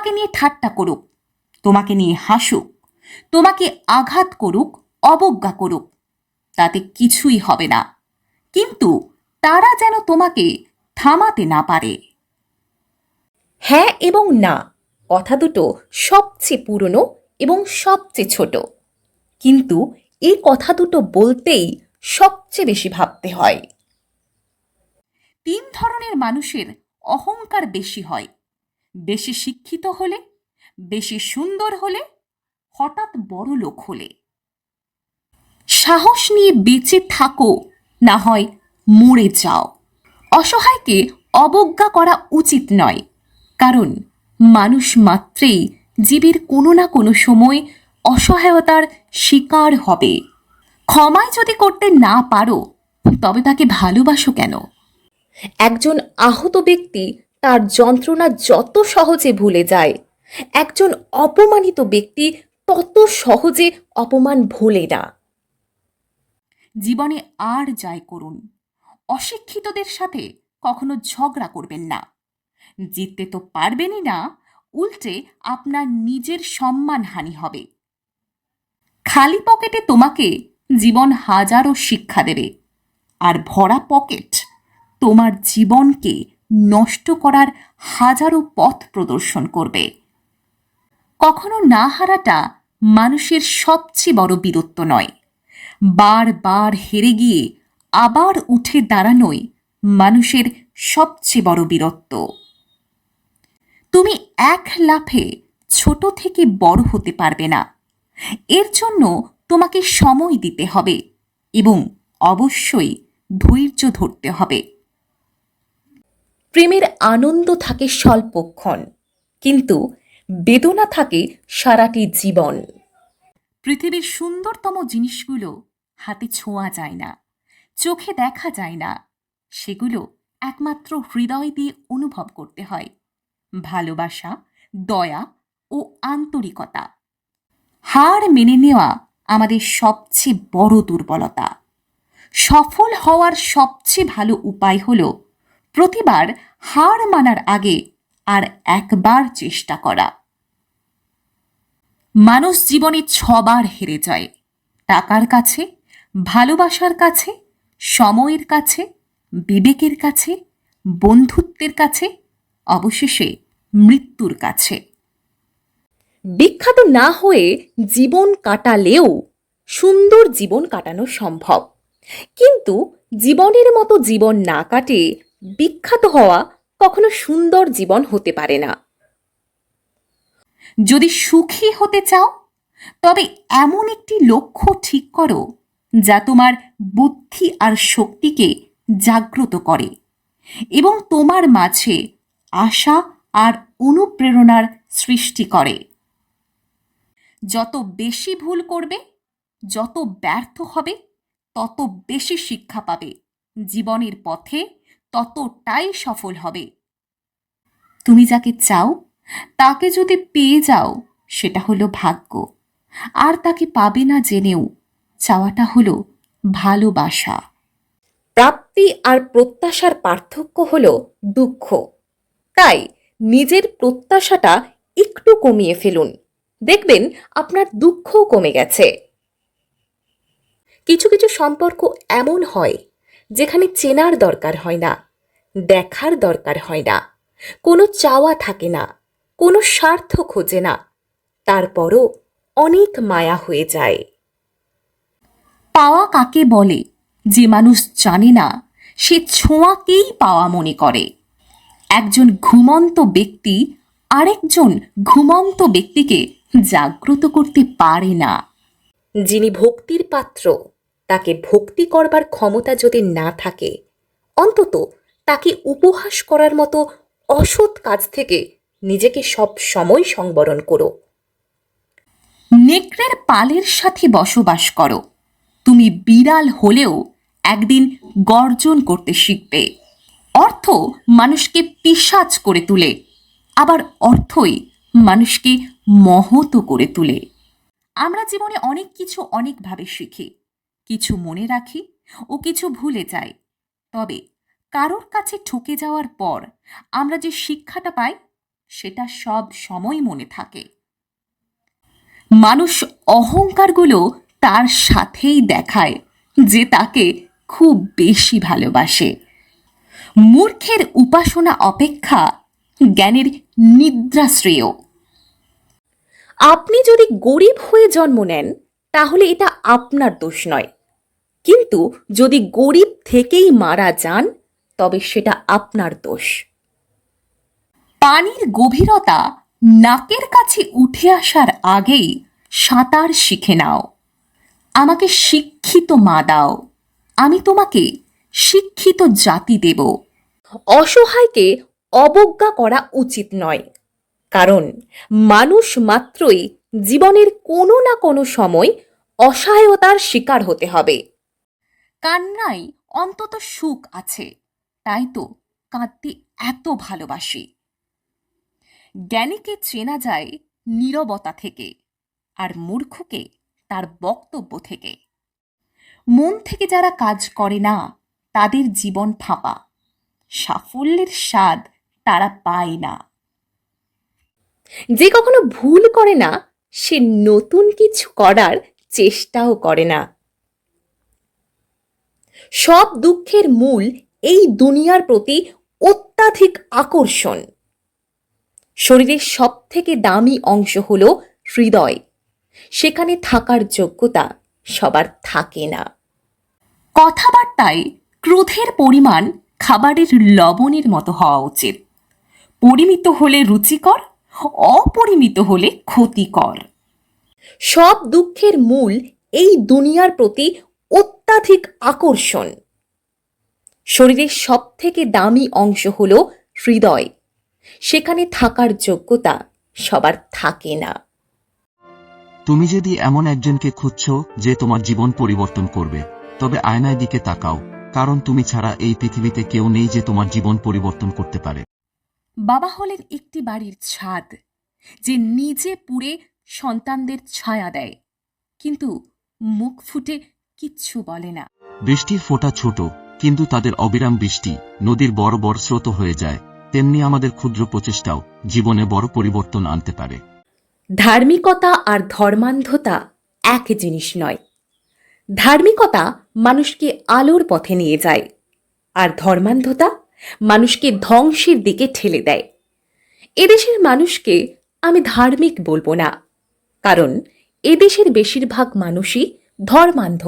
তোমাকে নিয়ে ঠাট্টা করুক তোমাকে নিয়ে হাসুক তোমাকে আঘাত করুক অবজ্ঞা করুক তাতে কিছুই হবে না। কিন্তু তারা যেন তোমাকে থামাতে না পারে। হ্যাঁ এবং না কথা দুটো সবচেয়ে পুরনো এবং সবচেয়ে ছোট। কিন্তু এই কথা দুটো বলতেই সবচেয়ে বেশি ভাবতে হয়। তিন ধরনের মানুষের অহংকার বেশি হয়। বেশি শিক্ষিত হলে, বেশি সুন্দর হলে, হঠাৎ বড় লোক হলে। সাহস নিয়ে বেঁচে থাকো, না হয় মরে যাও। অসহায়কে অবজ্ঞা করা উচিত নয়, কারণ মানুষ মাত্রেই জীবের কোনো না কোনো সময় অসহায়তার শিকার হবে। ক্ষমায় যদি করতে না পারো, তবে তাকে ভালোবাসো কেন? একজন আহত ব্যক্তি তার যন্ত্রণা যত সহজে ভুলে যায়। একজন অপমানিত ব্যক্তি তত সহজে অপমান ভোলে না। জীবনে আর যাই করুন। অশিক্ষিতদের সাথে কখনো ঝগড়া করবেন না। জিততে তো পারবেনই না, উল্টে আপনার নিজের সম্মানহানি হবে। খালি পকেটে তোমাকে জীবন হাজারো শিক্ষা দেবে, আর ভরা পকেট তোমার জীবনকে নষ্ট করার হাজারো পথ প্রদর্শন করবে। কখনো না হারাটা মানুষের সবচেয়ে বড় বীরত্ব নয়। বারবার হেরে গিয়ে আবার উঠে দাঁড়ানোই মানুষের সবচেয়ে বড় বীরত্ব। তুমি এক লাফে ছোট থেকে বড় হতে পারবে না। এর জন্য তোমাকে সময় দিতে হবে এবং অবশ্যই ধৈর্য ধরতে হবে। প্রেমের আনন্দ থাকে স্বল্পক্ষণ, কিন্তু বেদনা থাকে সারাটি জীবন। পৃথিবীর সুন্দরতম জিনিসগুলো হাতে ছোঁয়া যায় না, চোখে দেখা যায় না, সেগুলো একমাত্র হৃদয় দিয়ে অনুভব করতে হয়। ভালোবাসা, দয়া ও আন্তরিকতা, হার মেনে নেওয়া আমাদের সবচেয়ে বড় দুর্বলতা। সফল হওয়ার সবচেয়ে ভালো উপায় হল প্রতিবার হার মানার আগে আর একবার চেষ্টা করা। মানুষ জীবনে ছবার হেরে যায়। টাকার কাছে, ভালোবাসার কাছে, সময়ের কাছে, বিবেকের কাছে, বন্ধুত্বের কাছে, অবশেষে মৃত্যুর কাছে। বিখ্যাত না হয়ে জীবন কাটালেও সুন্দর জীবন কাটানো সম্ভব। কিন্তু জীবনের মতো জীবন না কাটে বিখ্যাত হওয়া কখনো সুন্দর জীবন হতে পারে না। যদি সুখী হতে চাও, তবে এমন একটি লক্ষ্য ঠিক করো, যা তোমার বুদ্ধি আর শক্তিকে জাগ্রত করে এবং তোমার মাঝে আশা আর অনুপ্রেরণার সৃষ্টি করে। যত বেশি ভুল করবে, যত ব্যর্থ হবে, তত বেশি শিক্ষা পাবে জীবনের পথে ততটাই সফল হবে। তুমি যাকে চাও, তাকে যদি পেয়ে যাও, সেটা হলো ভাগ্য। আর তাকে পাবে না জেনেও, চাওয়াটা হলো ভালোবাসা। প্রাপ্তি আর প্রত্যাশার পার্থক্য হল দুঃখ। তাই নিজের প্রত্যাশাটা একটু কমিয়ে ফেলুন। দেখবেন আপনার দুঃখও কমে গেছে। কিছু কিছু সম্পর্ক এমন হয় যেখানে চেনার দরকার হয় না দেখার দরকার হয় না কোনো চাওয়া থাকে না কোনো স্বার্থ খোঁজে না তারপরও অনেক মায়া হয়ে যায়। পাওয়া কাকে বলে যে মানুষ জানে না সে ছোঁয়াকেই পাওয়া মনে করে। একজন ঘুমন্ত ব্যক্তি আরেকজন ঘুমন্ত ব্যক্তিকে জাগ্রত করতে পারে না। যিনি ভক্তির পাত্র তাকে ভক্তি করবার ক্ষমতা যদি না থাকে, অন্তত তাকে উপহাস করার মতো অসৎ কাজ থেকে নিজেকে সব সময় সংবরণ করো। নেকড়ের পালের সাথে বসবাস করো। তুমি বিড়াল হলেও একদিন গর্জন করতে শিখবে। অর্থ মানুষকে পিশাচ করে তুলে, আবার অর্থই মানুষকে মহত করে তুলে। আমরা জীবনে অনেক কিছু অনেকভাবে শিখি। কিছু মনে রাখি ও কিছু ভুলে যাই। তবে কারোর কাছে ঠকে যাওয়ার পর আমরা যে শিক্ষাটা পাই, সেটা সব সময় মনে থাকে। মানুষ অহংকারগুলো তার সাথেই দেখায়, যে তাকে খুব বেশি ভালোবাসে। মূর্খের উপাসনা অপেক্ষা জ্ঞানের নিদ্রা শ্রেয়। আপনি যদি গরিব হয়ে জন্ম নেন, তাহলে এটা আপনার দোষ নয়। কিন্তু যদি গরিব থেকেই মারা যান, তবে সেটা আপনার দোষ। পানির গভীরতা নাকের কাছে উঠে আসার আগেই সাঁতার শিখে নাও। আমাকে শিক্ষিত মা দাও। আমি তোমাকে শিক্ষিত জাতি দেব। অসহায়কে অবজ্ঞা করা উচিত নয়, কারণ মানুষ মাত্রই জীবনের কোনো না কোনো সময় অসহায়তার শিকার হতে হবে। কান্নাই অন্তত সুখ আছে। তাই তো কাঁদতে এত ভালোবাসি। জ্ঞানীকে চেনা যায় নীরবতা থেকে আর মূর্খকে তার বক্তব্য থেকে। মন থেকে যারা কাজ করে না, তাদের জীবন ফাঁপা। সাফল্যের স্বাদ তারা পায় না। যে কখনো ভুল করে না, সে নতুন কিছু করার চেষ্টাও করে না। সব দুঃখের মূল এই দুনিয়ার প্রতি অত্যাধিক আকর্ষণ। শরীরের সব থেকে দামি অংশ হল হৃদয়। সেখানে থাকার যোগ্যতা সবার থাকে না। কথাবার্তায় ক্রোধের পরিমাণ খাবারের লবণের মতো হওয়া উচিত। পরিমিত হলে রুচিকর, অপরিমিত হলে ক্ষতিকর। সব দুঃখের মূল এই দুনিয়ার প্রতি অত্যাধিক আকর্ষণ। শরীরের সব থেকে দামি অংশ হল হৃদয়। সেখানে থাকার যোগ্যতা সবার থাকে না। তুমি যদি এমন একজনকে খুঁজছ যে তোমার জীবন পরিবর্তন করবে তবে আয়নায় দিকে তাকাও কারণ তুমি ছাড়া এই পৃথিবীতে কেউ নেই যে তোমার জীবন পরিবর্তন করতে পারে। বাবা হলেন একটি বাড়ির ছাদ যে নিজে পুড়ে সন্তানদের ছায়া দেয়। কিন্তু মুখ ফুটে কিচ্ছু বলে না। বৃষ্টির ফোঁটা ছোট কিন্তু তাদের অবিরাম বৃষ্টি নদীর বড় বড় স্রোত হয়ে যায় তেমনি আমাদের ক্ষুদ্র প্রচেষ্টাও জীবনে বড় পরিবর্তন আনতে পারে। ধার্মিকতা আর ধর্মান্ধতা এক জিনিস নয়। ধার্মিকতা মানুষকে আলোর পথে নিয়ে যায় আর ধর্মান্ধতা মানুষকে ধ্বংসের দিকে ঠেলে দেয়। এদেশের মানুষকে আমি ধার্মিক বলব না কারণ এদেশের বেশিরভাগ মানুষই ধর্মান্ধ।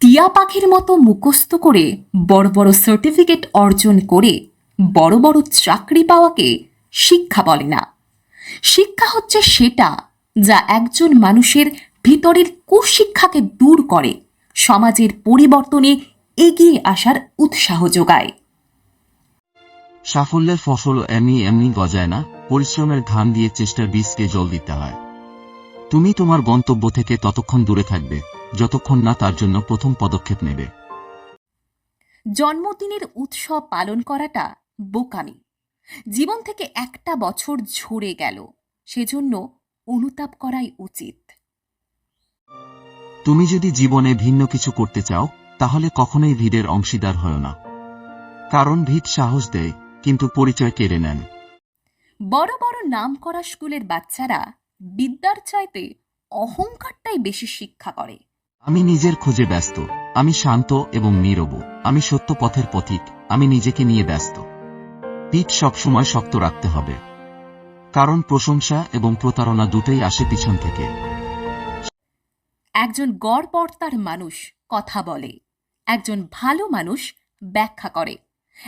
টিয়া পাখির মতো মুখস্থ করে বড় বড় সার্টিফিকেট অর্জন করে বড় বড় চাকরি পাওয়াকে শিক্ষা বলে না। শিক্ষা হচ্ছে সেটা যা একজন মানুষের ভিতরের কুশিক্ষাকে দূর করে, সমাজের পরিবর্তনে এগিয়ে আসার উৎসাহ যোগায়। সাফল্যের ফসল এমনি এমনি গজায় না, পরিশ্রমের ঘাম দিয়ে চেষ্টার বীজকে জল দিতে হয়। তুমি তোমার গন্তব্য থেকে ততক্ষণ দূরে থাকবে। যতক্ষণ না তার জন্য প্রথম পদক্ষেপ নেবে। জন্মদিনের উৎসব পালন করাটা বোকামি। জীবন থেকে একটা বছর ঝরে গেল সেজন্য অনুতাপ করাই উচিত। তুমি যদি জীবনে ভিন্ন কিছু করতে চাও তাহলে কখনোই ভিড়ের অংশীদার হয় না। কারণ ভিড় সাহস দেয় কিন্তু পরিচয় কেড়ে নেন। বড় বড় নাম করা স্কুলের বাচ্চারা বিদ্যার চাইতে অহংকারটাই বেশি শিক্ষা করে। আমি নিজের খোঁজে ব্যস্ত। আমি শান্ত এবং নীরব। আমি সত্য পথের পথিক। আমি নিজেকে নিয়ে ব্যস্ত। পিঠ সবসময় শক্ত রাখতে হবে। কারণ প্রশংসা এবং প্রতারণা দুটোই আসে পিছন থেকে। একজন গড়পর্তার মানুষ কথা বলে। একজন ভালো মানুষ ব্যাখ্যা করে।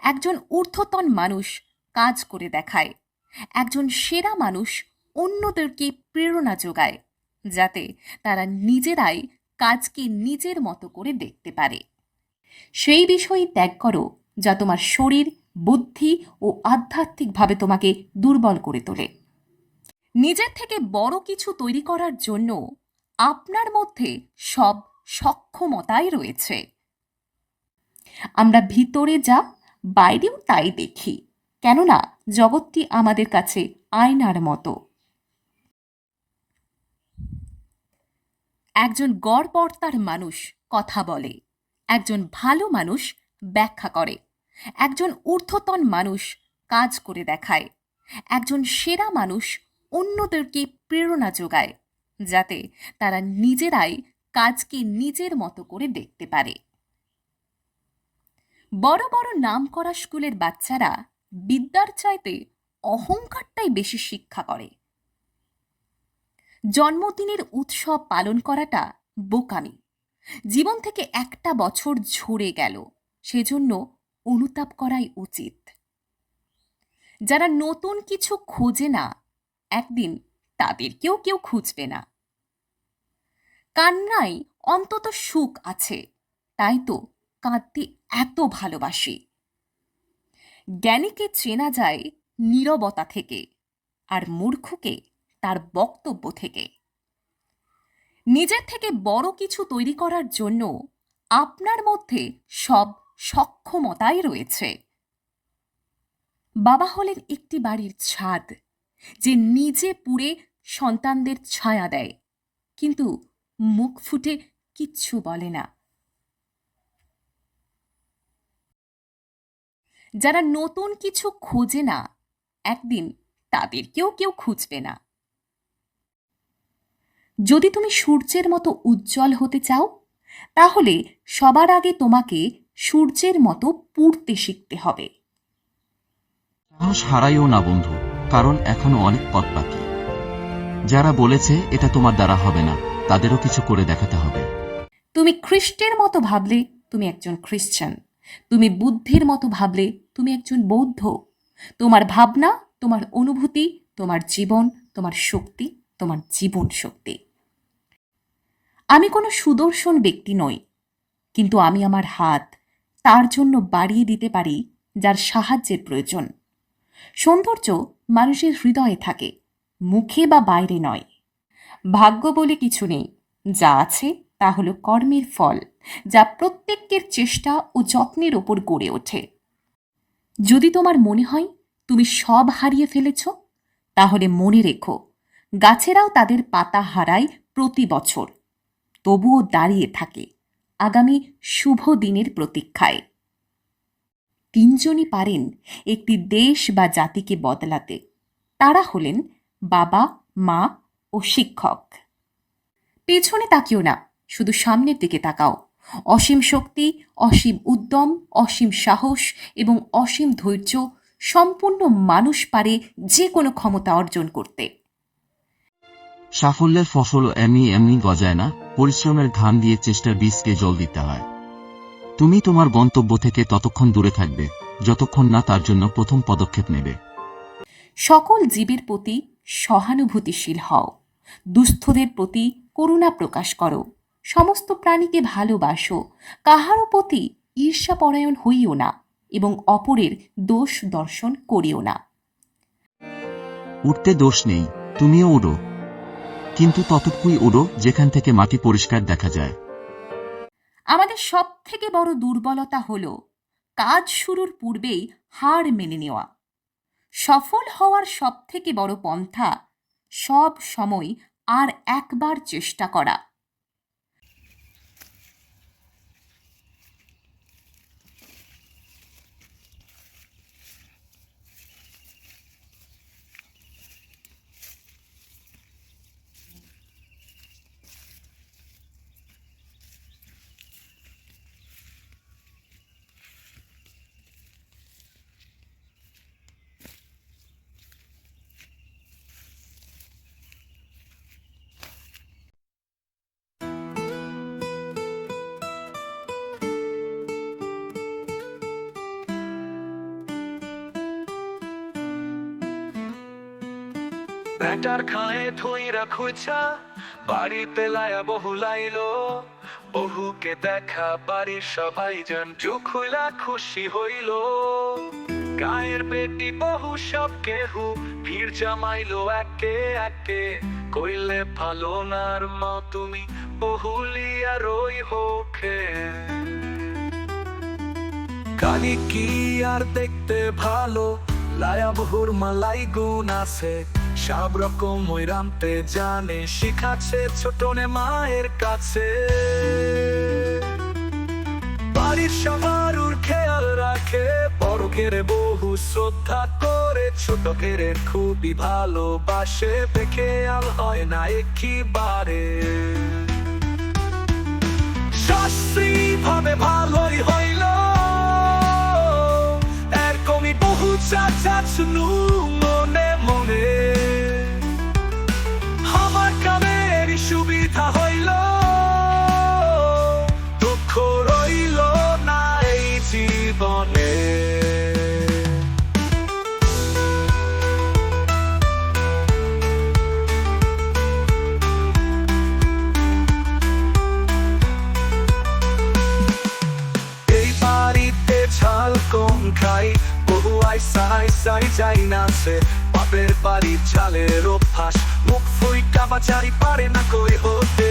একজন ঊর্ধ্বতন মানুষ কাজ করে দেখায়। একজন সেরা মানুষ অন্যদেরকে প্রেরণা যোগায়, যাতে তারা নিজেরাই কাজকে নিজের মতো করে দেখতে পারে। সেই বিষয় ত্যাগ করো, যা তোমার শরীর, বুদ্ধি ও আধ্যাত্মিকভাবে তোমাকে দুর্বল করে তোলে। নিজের থেকে বড় কিছু তৈরি করার জন্য আপনার মধ্যে সব সক্ষমতাই রয়েছে। আমরা ভিতরে যা, বাইরেও তাই দেখি, কেননা জগৎটি আমাদের কাছে আয়নার মতো। একজন গড়পর্তার মানুষ কথা বলে, একজন ভালো মানুষ ব্যাখ্যা করে, একজন ঊর্ধ্বতন মানুষ কাজ করে দেখায়, একজন সেরা মানুষ অন্যদেরকে প্রেরণা যোগায়, যাতে তারা নিজেরাই কাজকে নিজের মতো করে দেখতে পারে। বড় বড় নাম করা স্কুলের বাচ্চারা বিদ্যার চাইতে অহংকারটাই বেশি শিক্ষা করে। জন্মদিনের উৎসব পালন করাটা বোকামি। জীবন থেকে একটা বছর ঝরে গেল, সেজন্য অনুতাপ করাই উচিত। যারা নতুন কিছু খোঁজে না, একদিন তাদেরকেও কেউ খুঁজবে না। কান্নায় অন্তত সুখ আছে, তাই তো কাঁদতে এত ভালোবাসি। জ্ঞানীকে চেনা যায় নীরবতা থেকে, আর মূর্খকে তার বক্তব্য থেকে। নিজের থেকে বড় কিছু তৈরি করার জন্য আপনার মধ্যে সব সক্ষমতাই রয়েছে। বাবা হলেন একটি বাড়ির ছাদ, যে নিজে পুড়ে সন্তানদের ছায়া দেয়, কিন্তু মুখ ফুটে কিচ্ছু বলে না। যারা নতুন কিছু খোঁজে না, একদিন তাদেরকেও কেউ খুঁজবে না। যদি তুমি সূর্যের মতো উজ্জ্বল হতে চাও তাহলে সবার আগে তোমাকে সূর্যের মতো পুড়তে শিখতে হবে। সাহস হারাইও না বন্ধু কারণ এখনও অনেক পথ বাকি। যারা বলেছে এটা তোমার দ্বারা হবে না তাদেরও কিছু করে দেখাতে হবে। তুমি খ্রিস্টের মতো ভাবলে তুমি একজন খ্রিস্টান তুমি বুদ্ধির মতো ভাবলে তুমি একজন বৌদ্ধ। তোমার ভাবনা তোমার অনুভূতি তোমার জীবন তোমার শক্তি তোমার জীবন শক্তি। আমি কোনো সুদর্শন ব্যক্তি নই, কিন্তু আমি আমার হাত তার জন্য বাড়িয়ে দিতে পারি যার সাহায্যের প্রয়োজন। সৌন্দর্য মানুষের হৃদয়ে থাকে, মুখে বা বাইরে নয়। ভাগ্য বলে কিছু নেই, যা আছে তা হলো কর্মের ফল, যা প্রত্যেকের চেষ্টা ও যত্নের ওপর গড়ে ওঠে। যদি তোমার মনে হয় তুমি সব হারিয়ে ফেলেছ, তাহলে মনে রেখো, গাছেরাও তাদের পাতা হারায় প্রতি বছর। তবুও দাঁড়িয়ে থাকে। আগামী শুভ দিনের প্রতীক্ষায়। তিনজনই পারেন একটি দেশ বা জাতিকে বদলাতে। তারা হলেন বাবা, মা ও শিক্ষক। পেছনে তাকিও না, শুধু সামনের দিকে তাকাও। অসীম শক্তি, অসীম উদ্যম, অসীম সাহস এবং অসীম ধৈর্য সম্পূর্ণ মানুষ পারে যে কোনো ক্ষমতা অর্জন করতে। সাফল্যের ফসল এমনি এমনি গজায় না পরিশ্রমের ঘাম দিয়ে চেষ্টার বীজকে জল দিতে হয়। তুমি তোমার গন্তব্য থেকে ততক্ষণ দূরে থাকবে যতক্ষণ না তার জন্য প্রথম পদক্ষেপ নেবে। সকল জীবের প্রতি সহানুভূতিশীল হও। দুস্থদের প্রতি করুণা প্রকাশ করো। সমস্ত প্রাণীকে ভালোবাসো। কাহারও প্রতি ঈর্ষাপরায়ণ হইও না এবং অপরের দোষ দর্শন করিও না। উঠতে দোষ নেই তুমিও উড়ো। কিন্তু ততটুকুই উড়ো যেখান থেকে মাটি পরিষ্কার দেখা যায়। আমাদের সব থেকে বড় দুর্বলতা হল, কাজ শুরুর পূর্বেই হার মেনে নেওয়া। সফল হওয়ার সব থেকে বড় পন্থা, সব সময় আর একবার চেষ্টা করা। ব্যাটার খায়ে থইরা খুঁজা, বাড়িতে লায়া বহু লাইলো। বহুকে দেখা বাড়ির সবাই যেন চুখুলা খুশি হইল। গায়ের বেটি বহু সব কেহু ভিড় জমাইলো একে একে। কইলে ভালো নার মা, তুমি বহুলিয়া রই হোকে। কালি কি আর দেখতে ভালো? লায়া বহুর মালাই গুণ আছে। সব রকম ওই রামতে জানে, শিখাচ্ছে ছোটনে মায়ের কাছে। বাড়ির সবার খেয়াল রাখে, বড়কের বহু শ্রদ্ধা করে ছোট ঘেরের খুবই ভালোবাসে, দেখে আল হয় না একেবারে। শাস্ত্রী ভাবে ভালোই হইল, এরকমই বহু চাচা শুনু সাই না সে। পাপের বাড়ি চালের অভ্যাস। মুখ ফুই কাবা চারি পারে না কই হতে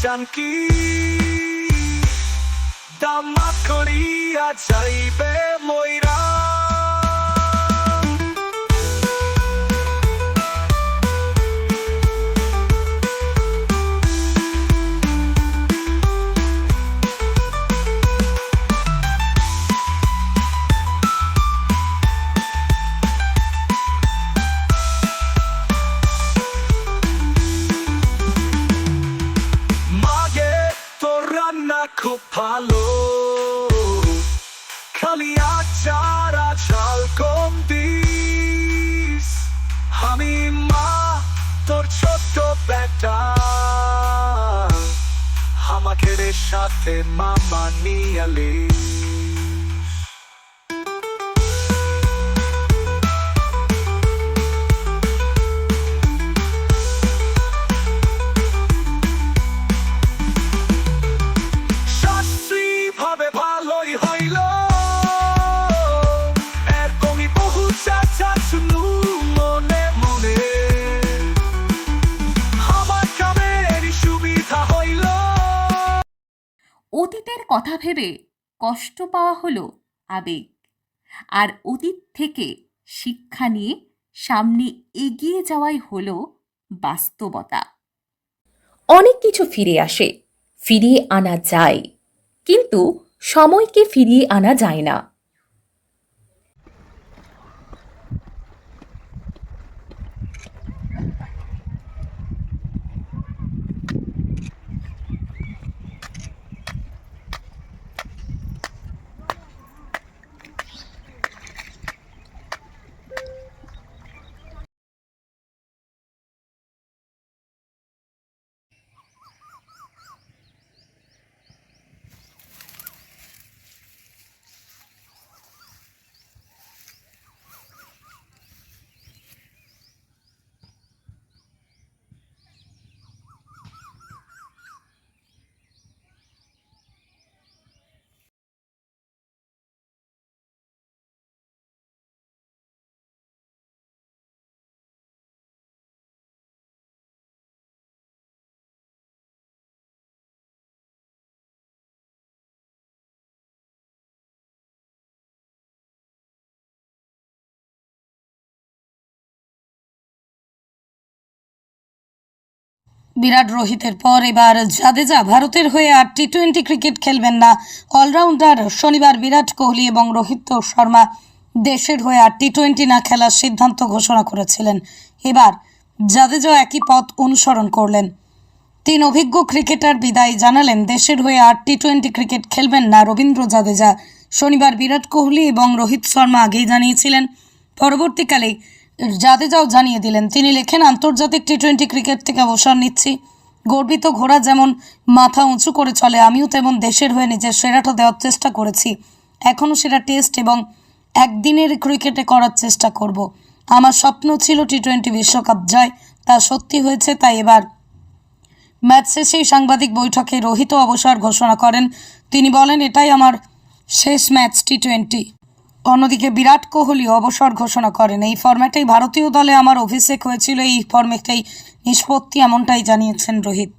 মানুষটা জান কি? দামা করিয়া যাইবে ময়রা। খুব ভালো। খালি আচার আচাল কম দিস। আমি মা, তোর ছোট্ট বেটা। আমাকে রে সাথে মামা নিয়ালি কথা ভেবে কষ্ট পাওয়া হলো আবেগ। আর অতীত থেকে শিক্ষা নিয়ে সামনে এগিয়ে যাওয়াই হলো বাস্তবতা। অনেক কিছু ফিরে আসে, ফিরিয়ে আনা যায়, কিন্তু সময়কে ফিরিয়ে আনা যায় না। বিরাট রোহিতের পর এবার জাদেজা ভারতের হয়ে আর টি টোয়েন্টি ক্রিকেট খেলবেন না। অলরাউন্ডার শনিবার বিরাট কোহলি এবং রোহিত শর্মা দেশের হয়ে আর টি টোয়েন্টি না খেলার সিদ্ধান্ত ঘোষণা করেছিলেন। এবার জাদেজা একই পথ অনুসরণ করলেন। তিন অভিজ্ঞ ক্রিকেটার বিদায় জানালেন, দেশের হয়ে আর টি টোয়েন্টি ক্রিকেট খেলবেন না রবীন্দ্র জাদেজা। শনিবার বিরাট কোহলি এবং রোহিত শর্মা আগেই জানিয়েছিলেন, পরবর্তীকালে জাদেজাও জানিয়ে দিলেন, তিনি লেখেন, আন্তর্জাতিক টি টোয়েন্টি ক্রিকেট থেকে অবসর নিচ্ছি। গর্বিত ঘোড়া যেমন মাথা উঁচু করে চলে, আমিও তেমন দেশের হয়ে নিজের সেরাটা দেওয়ার চেষ্টা করেছি। এখনও সেটা টেস্ট এবং একদিনের ক্রিকেটে করার চেষ্টা করব। আমার স্বপ্ন ছিল টি টোয়েন্টি বিশ্বকাপ জয়, তা সত্যি হয়েছে, তাই এবার ম্যাচ শেষেই সাংবাদিক বৈঠকে রোহিত অবসর ঘোষণা করেন। তিনি বলেন, এটাই আমার শেষ ম্যাচ টি টোয়েন্টি অন্যদিকে বিরাট কোহলি অবসর ঘোষণা করেন। এই ফর্ম্যাটেই ভারতীয় দলে আমার অভিষেক হয়েছিল, এই ফর্ম্যাটেই নিষ্পত্তি, এমনটাই জানিয়েছেন রোহিত।